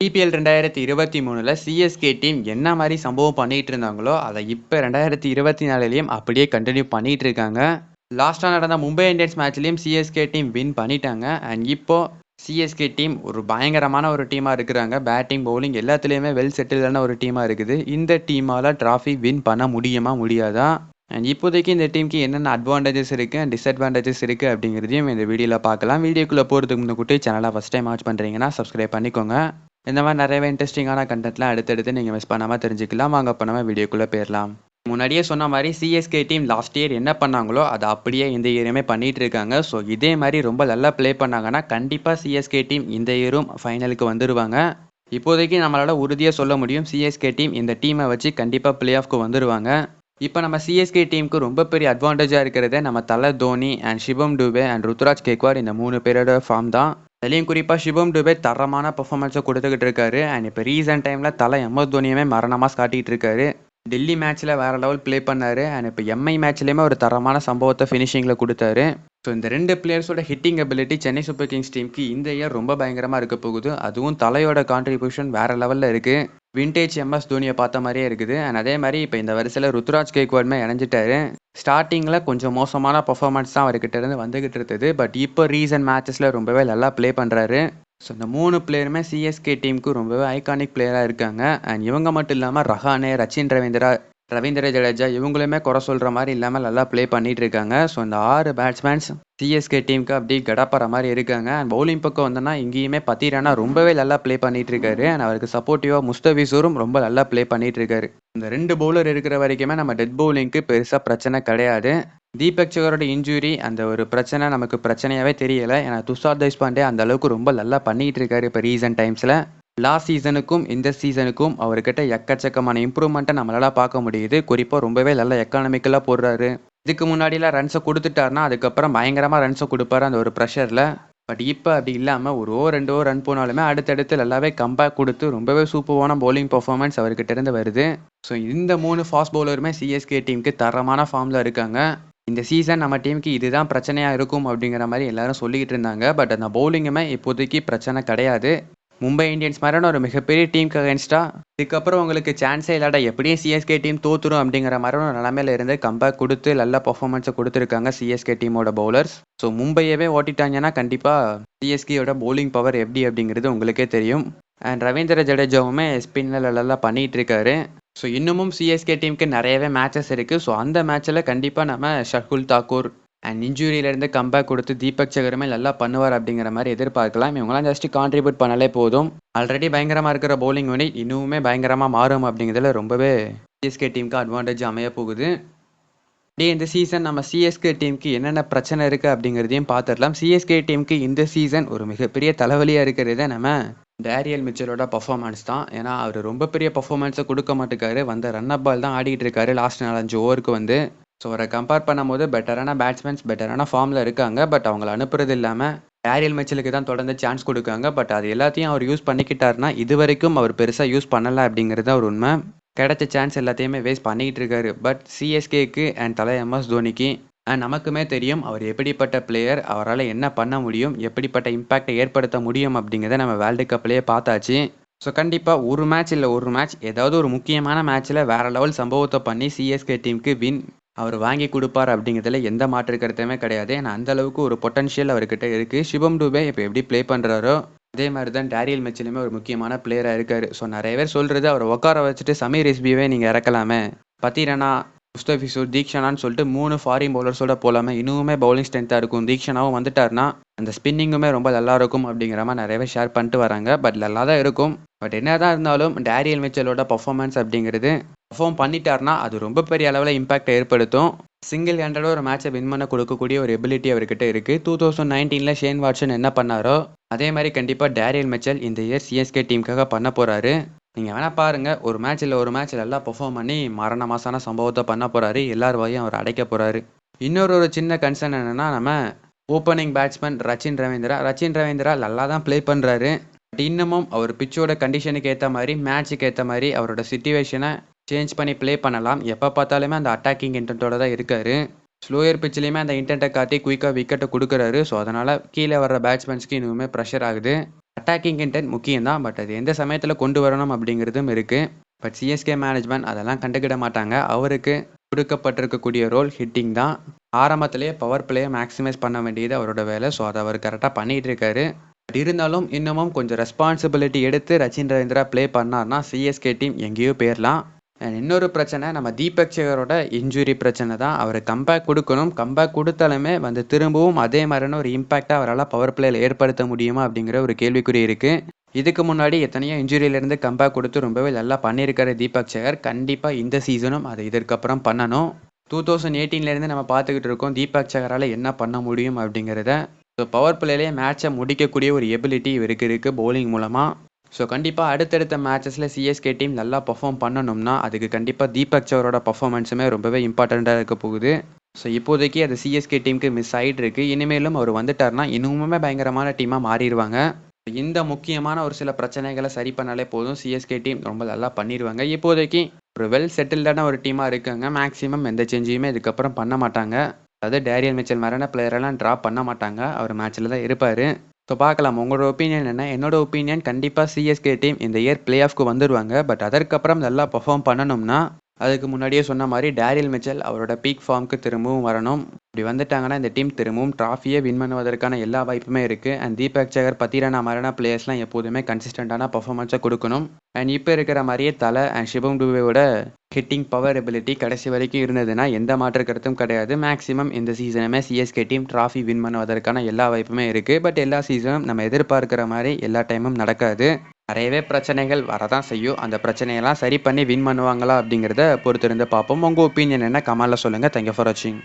DPL ரெண்டாயிரத்தி இருபத்தி மூணில் சிஎஸ்கே டீம் என்ன மாதிரி சம்பவம் பண்ணிகிட்டு இருந்தாங்களோ அதை இப்போ ரெண்டாயிரத்தி இருபத்தி நாலுலேயும் அப்படியே கண்டினியூ பண்ணிகிட்டு இருக்காங்க. லாஸ்ட்டாக நடந்த மும்பை இந்தியன்ஸ் மேட்ச்லேயும் சிஎஸ்கே டீம் வின் பண்ணிட்டாங்க. அண்ட் இப்போ சிஎஸ்கே டீம் ஒரு பயங்கரமான ஒரு டீமாக இருக்கிறாங்க. பேட்டிங் பவுலிங் எல்லாத்துலேயுமே வெல் செட்டில்டான ஒரு டீமாக இருக்குது. இந்த டீமால் ட்ராஃபி வின் பண்ண முடியுமா முடியாதா? அண்ட் இப்போதைக்கு இந்த டீமுக்கு என்னென்ன அட்வான்டேஜஸ் இருக்குது அண்ட் டிஸ்அட்வான்டேஜஸ் இருக்குது அப்படிங்கிறதையும் இந்த வீடியோவில் பார்க்கலாம். வீடியோக்குள்ளே போகிறதுக்கு முன்னாடி சேனலை ஃபஸ்ட் டைம் வாட்ச் பண்ணுறீங்கன்னா சப்ஸ்கிரைப் பண்ணிக்கோங்க. இந்த மாதிரி நிறையவே இன்ட்ரெஸ்டிங்கான கண்டென்ட்லாம் அடுத்தடுத்து நீங்கள் மிஸ் பண்ணாமல் தெரிஞ்சுக்கலாம். வாங்க அப்போ நம்ம வீடியோக்குள்ளே போயிடலாம் முன்னாடியே சொன்ன மாதிரி சிஎஸ்கே டீம் லாஸ்ட் இயர் என்ன பண்ணாங்களோ அதை அப்படியே இந்த இயருமே பண்ணிட்டு இருக்காங்க. ஸோ இதே மாதிரி ரொம்ப நல்லா ப்ளே பண்ணாங்கன்னா கண்டிப்பாக சிஎஸ்கே டீம் இந்த இயரும் ஃபைனலுக்கு வந்துடுவாங்க இப்போதைக்கு நம்மளால் உறுதியாக சொல்ல முடியும் சிஎஸ்கே டீம் இந்த டீமை வச்சு கண்டிப்பாக பிளே ஆஃப்க்கு வந்துடுவாங்க இப்போ நம்ம சிஎஸ்கே டீமுக்கு ரொம்ப பெரிய அட்வான்டேஜாக இருக்கிறதே நம்ம தலை தோனி அண்ட் சிவம் டூபே அண்ட் ருத்ராஜ் கேக்வார் இந்த மூணு பேரோட ஃபார்ம் தான். அதுலேயும் குறிப்பாக சிவம் டுபே தரமான பர்ஃபார்மன்ஸை கொடுத்துக்கிட்டு இருக்காரு அண்ட் இப்போ ரீசெண்ட் டைமில் தலை எம்எஸ் தோனியுமே மரணமாக காட்டிகிட்டு இருக்காரு. டெல்லி மேட்ச்சில் வேறு லெவல் ப்ளே பண்ணார். அண்ட் இப்போ எம்ஐ மேட்ச்லேயுமே ஒரு தரமான சம்பவத்தை ஃபினிஷிங்கில் கொடுத்தாரு. ஸோ இந்த ரெண்டு பிளேயர்ஸோட hitting ability Chennai Super Kings டீமுக்கு இந்த இயர் ரொம்ப பயங்கரமாக இருக்க போகுது. அதுவும் தலையோட கான்ட்ரிபியூஷன் வேறு லெவலில் இருக்குது விண்டேஜ் எம்எஸ் தோனியை பார்த்த மாதிரியே இருக்குது. அண்ட் அதே மாதிரி இப்போ இந்த வரிசையில் ருத்ராஜ் கேக்வாட்மே இணைஞ்சிட்டாரு. ஸ்டார்டிங்கில் கொஞ்சம் மோசமான பர்ஃபார்மன்ஸ் தான் அவர்கிட்ட இருந்து வந்துகிட்டு இருந்தது. பட் இப்போ ரீசன்ட் மேட்சஸில் ரொம்பவே நல்லா ப்ளே பண்ணுறாரு ஸோ இந்த மூணு பிளேயருமே சிஎஸ்கே டீமுக்கு ரொம்பவே ஐகானிக் பிளேயராக இருக்காங்க. அண்ட் இவங்க மட்டும் இல்லாமல் ரஹானே ரச்சின் ரவீந்திரா ரவீந்திர ஜடேஜா இவங்களுமே குறை சொல்கிற மாதிரி இல்லாமல் நல்லா ப்ளே பண்ணிட்டு இருக்காங்க ஸோ இந்த ஆறு பேட்ஸ்மேன்ஸ் சிஎஸ்கே டீமுக்கு அப்படி கடப்படுற மாதிரி இருக்காங்க. அண்ட் பவுலிங் பக்கம் வந்தோன்னா இங்கேயுமே பத்திரானா ரொம்பவே நல்லா ப்ளே பண்ணிட்டு இருக்காரு அண்ட் அவருக்கு சப்போர்ட்டிவாக முஸ்தபிசூரும் ரொம்ப நல்லா ப்ளே பண்ணிட்டு இருக்காரு இந்த ரெண்டு பவுலர் இருக்கிற வரைக்குமே நம்ம டெட் பவுலிங்க்கு பெருசாக பிரச்சனை கிடையாது. தீபக் சகரோட இன்ஜுரி அந்த ஒரு பிரச்சனை நமக்கு பிரச்சனையாகவே தெரியலை. ஏன்னா துஷார் தேஷ்பாண்டே அந்த அளவுக்கு ரொம்ப நல்லா பண்ணிட்டு இருக்காரு இப்போ ரீசன்ட் டைம்ஸில் லாஸ்ட் சீசனுக்கும் இந்த சீசனுக்கும் அவர்கிட்ட எக்கச்சக்கமான இம்ப்ரூவ்மெண்ட்டை நம்மளால் பார்க்க முடியுது. குறிப்பாக ரொம்பவே நல்ல எக்கானமிக்கலாக போடுறாரு. இதுக்கு முன்னாடிலாம் ரன்ஸை கொடுத்துட்டாருனா அதுக்கப்புறம் பயங்கரமாக ரன்ஸை கொடுப்பாரு அந்த ஒரு ப்ரெஷரில் பட் இப்போ அப்படி இல்லாமல் ஒரு ஓ ரெண்டு ஓ ரன் போனாலுமே அடுத்தடுத்து நல்லாவே கம்பேக் கொடுத்து ரொம்பவே சூப்பரான பவுலிங் பர்ஃபார்மன்ஸ் அவர்கிட்ட இருந்து வருது. ஸோ இந்த மூணு ஃபாஸ்ட் பவுலருமே சிஎஸ்கே டீமுக்கு தரமான ஃபார்மில் இருக்காங்க. இந்த சீசன் நம்ம டீமுக்கு இதுதான் பிரச்சனையாக இருக்கும் அப்படிங்கிற மாதிரி எல்லாரும் சொல்லிக்கிட்டு இருந்தாங்க. பட் அந்த பவுலிங்குமே இப்போதைக்கு பிரச்சனை கிடையாது. மும்பை இந்தியன்ஸ் மாதிரியான ஒரு மிகப்பெரிய டீமுக்கு அகேன்ஸ்டாக இதுக்கப்புறம் உங்களுக்கு சான்ஸே இல்லாட எப்படியும் சிஎஸ்கே டீம் தோத்துரும் அப்படிங்கிற மாதிரி ஒரு நிலமையில இருந்து கம்பேக் கொடுத்து நல்ல பர்ஃபார்மன்ஸை கொடுத்துருக்காங்க சிஎஸ்கே டீமோட பவுலர்ஸ் ஸோ மும்பையவே ஓட்டிட்டாங்கன்னா கண்டிப்பாக சிஎஸ்கேயோட பவுலிங் பவர் எப்படி அப்படிங்கிறது உங்களுக்கே தெரியும். அண்ட் ரவீந்திர ஜடேஜாவுமே ஸ்பின்னில் நல்லா பண்ணிகிட்டு இருக்காரு. ஸோ இன்னமும் சிஎஸ்கே டீமுக்கு நிறையவே மேட்சஸ் இருக்குது ஸோ அந்த மேட்ச்சில் கண்டிப்பாக நம்ம ஷர்குல் தாக்கூர் அண்ட் இன்ஜூரியிலேருந்து கம்பேக் கொடுத்து தீபக் சகருமே நல்லா பண்ணுவார் அப்படிங்கிற மாதிரி எதிர்பார்க்கலாம். இவங்களாம் ஜஸ்ட் கான்ட்ரிபியூட் பண்ணாலே போதும். ஆல்ரெடி பயங்கரமாக இருக்கிற பவுலிங் யூனிட் இன்னுமே பயங்கரமாக மாறும் அப்படிங்கிறதுல ரொம்பவே சிஎஸ்கே டீமுக்கு அட்வான்டேஜ் அமைய போகுது. அப்படியே இந்த சீசன் நம்ம சிஎஸ்கே டீமுக்கு என்னென்ன பிரச்சனை இருக்குது அப்படிங்கிறதையும் பார்த்துடலாம். சிஎஸ்கே டீமுக்கு இந்த சீசன் ஒரு மிகப்பெரிய தலைவலியாக இருக்கிறது நம்ம டேரியல் மிச்சலோட பர்ஃபார்மன்ஸ் தான். ஏன்னா அவர் ரொம்ப பெரிய பர்ஃபார்மன்ஸை கொடுக்க மாட்டேக்காரு. வந்த ரன் அப் பால் தான் ஆடிக்கிட்டு இருக்காரு. லாஸ்ட் நாலஞ்சு ஓவருக்கு வந்து. ஸோ அவரை கம்பேர் பண்ணும்போது பெட்டரான பேட்ஸ்மேன்ஸ் பெட்டரான ஃபார்மில் இருக்காங்க. பட் அவங்கள அனுப்புறது இல்லாமல் டேரியல் மெச்சலுக்கு தான் தொடர்ந்து சான்ஸ் கொடுக்காங்க. பட் அது எல்லாத்தையும் அவர் யூஸ் பண்ணிக்கிட்டாருன்னா இது வரைக்கும் அவர் பெருசாக யூஸ் பண்ணலை அப்படிங்கிறது ஒரு உண்மை. கிடைச்ச சான்ஸ் எல்லாத்தையுமே வேஸ்ட் பண்ணிக்கிட்டு இருக்காரு. பட் சிஎஸ்கேக்கு அண்ட் தலை எம்எஸ் தோனிக்கு அண்ட் நமக்குமே தெரியும் அவர் எப்படிப்பட்ட பிளேயர் அவரால் என்ன பண்ண முடியும் எப்படிப்பட்ட இம்பேக்டை ஏற்படுத்த முடியும் அப்படிங்கிறத நம்ம வேர்ல்டு கப்லேயே பார்த்தாச்சு. ஸோ கண்டிப்பாக ஒரு மேட்ச் இல்லை ஒரு மேட்ச் ஏதாவது ஒரு முக்கியமான மேட்ச்சில் வேறு லெவல் சம்பவத்தை பண்ணி சிஎஸ்கே டீமுக்கு வின் அவர் வாங்கி கொடுப்பார் அப்படிங்கிறதுல எந்த மாற்று கருத்துமே கிடையாது. ஏன்னா அந்த அளவுக்கு ஒரு பொட்டன்ஷியல் அவர்கிட்ட இருக்குது சிவம் டூபே இப்போ எப்படி ப்ளே பண்ணுறாரோ அதே மாதிரி தான் டேரியல் மெச்சிலுமே ஒரு முக்கியமான பிளேயராக இருக்கார். ஸோ நிறைய பேர் சொல்கிறது அவர் உட்கார வச்சுட்டு சமீர் எஸ்பியவே நீங்கள் இறக்கலாமே. பத்திரனா முஸ்தபிசூர் தீக்ஷனான்னு சொல்லிட்டு மூணு ஃபாரின் பவுலர்ஸோட போகலாமே இன்னுமே பவுலிங் ஸ்ட்ரென்த்தாக இருக்கும். தீக்ஷனாவும் வந்துட்டார்னா அந்த ஸ்பின்னிங்குமே ரொம்ப நல்லா இருக்கும் அப்படிங்கிற மாதிரி நிறையவே ஷேர் பண்ணிட்டு வராங்க. பட் நல்லா தான் இருக்கும். பட் என்ன தான் இருந்தாலும் டேரியல் மிச்சலோட பர்ஃபார்மன்ஸ் அப்படிங்கிறது பர்ஃபார்ம் பண்ணிட்டார்னா அது ரொம்ப பெரிய அளவில் இம்பாக்ட் ஏற்படுத்தும். சிங்கிள் ஹேண்டடாக ஒரு மேட்சை வின் பண்ண கொடுக்கக்கூடிய ஒரு எபிலிட்டி அவர்கிட்ட இருக்குது டூ தௌசண்ட் நைன்டீனில் ஷேன் வாட்சன் என்ன பண்ணாரோ அதே மாதிரி கண்டிப்பாக டேரியல் மெச்சல் இந்த இயர் சிஎஸ்கே டீமுக்காக பண்ண போகிறாரு நீங்கள் வேணால் பாருங்கள் ஒரு மேட்ச் இல்லை ஒரு மேட்ச் நல்லா பெர்ஃபார்ம் பண்ணி மரண மாசான சம்பவத்தை பண்ண போகிறாரு எல்லார் வாயும் அவர் அடைக்க போகிறாரு இன்னொரு ஒரு சின்ன கன்சர்ன் என்னென்னா நம்ம ஓப்பனிங் பேட்ஸ்மேன் ரச்சின் ரவீந்திரா. ரச்சின் ரவீந்திரா நல்லா தான் ப்ளே பண்ணுறாரு பட் இன்னமும் அவர் பிச்சோட கண்டிஷனுக்கு ஏற்ற மாதிரி மேட்ச்சுக்கு ஏற்ற மாதிரி அவரோட சுச்சுவேஷனை சேஞ்ச் பண்ணி ப்ளே பண்ணலாம். எப்போ பார்த்தாலுமே அந்த அட்டாக்கிங் இன்டென்ட்டோட தான் இருக்காரு. ஸ்லோயர் பிச்சிலையுமே அந்த இன்டென்ட்டை காட்டி குயிக்காக விக்கெட்டை கொடுக்குறாரு. ஸோ அதனால் கீழே வர்ற பேட்ஸ்மேன்ஸ்க்கு இன்னுமே ப்ரெஷர் ஆகுது. அட்டாக்கிங் இன்டென்ட் முக்கியம் தான் பட் அது எந்த சமயத்தில் கொண்டு வரணும் அப்படிங்கிறதும் இருக்குது பட் சிஎஸ்கே மேனேஜ்மெண்ட் அதெல்லாம் கண்டுக்கிட மாட்டாங்க. அவருக்கு கொடுக்கப்பட்டிருக்கக்கூடிய ரோல் ஹிட்டிங் தான். ஆரம்பத்திலேயே பவர் பிளேயை மேக்ஸிமைஸ் பண்ண வேண்டியது அவரோட வேலை. ஸோ அதை அவர் கரெக்டாக பண்ணிகிட்டு இருக்காரு. பட் இருந்தாலும் இன்னமும் கொஞ்சம் ரெஸ்பான்சிபிலிட்டி எடுத்து ரச்சின் ரவீந்திரா ப்ளே பண்ணார்னா சிஎஸ்கே டீம் எங்கேயோ போயிடலாம் அண்ட் இன்னொரு பிரச்சனை நம்ம தீபக் சேகரோட இன்ஜுரி பிரச்சனை தான். அவர் கம்பேக் கொடுக்கணும். கம்பேக் கொடுத்தாலுமே வந்து திரும்பவும் அதே மாதிரியான ஒரு இம்பாக்டாக அவரால் பவர் பிளேயில் ஏற்படுத்த முடியுமா அப்படிங்கிற ஒரு கேள்விக்குறி இருக்குது இதுக்கு முன்னாடி எத்தனையோ இன்ஜுரியிலேருந்து கம்பேக் கொடுத்து ரொம்பவே நல்லா பண்ணியிருக்காரு தீபக் சேகர். கண்டிப்பாக இந்த சீசனும் அதை இதற்கப்புறம் பண்ணணும். டூ தௌசண்ட் எயிட்டீன்லேருந்து நம்ம பார்த்துக்கிட்டு இருக்கோம் தீபக் சேகரால் என்ன பண்ண முடியும் அப்படிங்கிறத. ஸோ பவர் பிளேலேயே மேட்சை முடிக்கக்கூடிய ஒரு எபிலிட்டி இவருக்கு இருக்குது பவுலிங் மூலமாக ஸோ கண்டிப்பாக அடுத்தடுத்த மேட்சஸில் சிஎஸ்கே டீம் நல்லா பர்ஃபார்ம் பண்ணணும்னா அதுக்கு கண்டிப்பாக தீபக் சவரோட பர்ஃபார்மன்ஸுமே ரொம்பவே இம்பார்ட்டண்ட்டாக இருக்க போகுது. ஸோ இப்போதைக்கு அது சிஎஸ்கே டீமுக்கு மிஸ் ஆகிட்டு இருக்கு இனிமேலும் அவர் வந்துட்டார்னா இன்னுமுமே பயங்கரமான டீமாக மாறிடுவாங்க. இந்த முக்கியமான ஒரு சில பிரச்சனைகளை சரி பண்ணாலே போதும். சிஎஸ்கே டீம் ரொம்ப நல்லா பண்ணிடுவாங்க. இப்போதைக்கு ஒரு வெல் செட்டில்டான ஒரு டீமாக இருக்காங்க. மேக்ஸிமம் எந்த சேஞ்சையுமே இதுக்கப்புறம் பண்ண மாட்டாங்க. அதாவது டேரியல் மிச்சல் மாதிரியான பிளேயரெல்லாம் ட்ராப் பண்ண மாட்டாங்க. அவர் மேட்ச்சில் தான் இருப்பார். ஸோ பார்க்கலாம். உங்களோட ஒப்பீனியன் என்ன? என்னோட ஒப்பீனியன் கண்டிப்பாக சிஎஸ்கே டீம் இந்த இயர் பிளே ஆஃப்க்கு வந்துடுவாங்க பட் அதற்கப்புறம் நல்லா பர்ஃபார்ம் பண்ணணும்னா அதுக்கு முன்னாடியே சொன்ன மாதிரி டேரியல் மிச்சல் அவரோட பீக் ஃபார்முக்கு திரும்பவும் வரணும். இப்படி வந்துட்டாங்கன்னா இந்த டீம் திரும்பவும் ட்ராஃபியை வின் பண்ணுவதற்கான எல்லா வாய்ப்புமே இருக்குது அண்ட் தீபக் சேகர் பத்திரனா மாதிரியான பிளேயர்ஸ்லாம் எப்போதுமே கன்சிஸ்டண்ட்டான பர்ஃபார்மன்ஸை கொடுக்கணும். அண்ட் இப்போ இருக்கிற மாதிரியே தலை அண்ட் சிவம் டூபேவோட ஹிட்டிங் பவர் எபிலிட்டி கடைசி வரைக்கும் இருந்ததுன்னா எந்த மாற்று கருத்தும் கிடையாது. மேக்ஸிமம் இந்த சீசனுமே சிஎஸ்கே டீம் ட்ராஃபி வின் பண்ணுவதற்கான எல்லா வாய்ப்புமே இருக்குது பட் எல்லா சீசனும் நம்ம எதிர்பார்க்குற மாதிரி எல்லா டைமும் நடக்காது. நிறையவே பிரச்சனைகள் வரதான் செய்யும். அந்த பிரச்சனையெல்லாம் சரி பண்ணி வின் பண்ணுவாங்களா அப்படிங்கிறத பொறுத்திருந்து பார்ப்போம். உங்கள் ஒப்பீனியன் என்ன? கமெண்ட்ல சொல்லுங்கள் தேங்க்யூ ஃபார் வாட்சிங்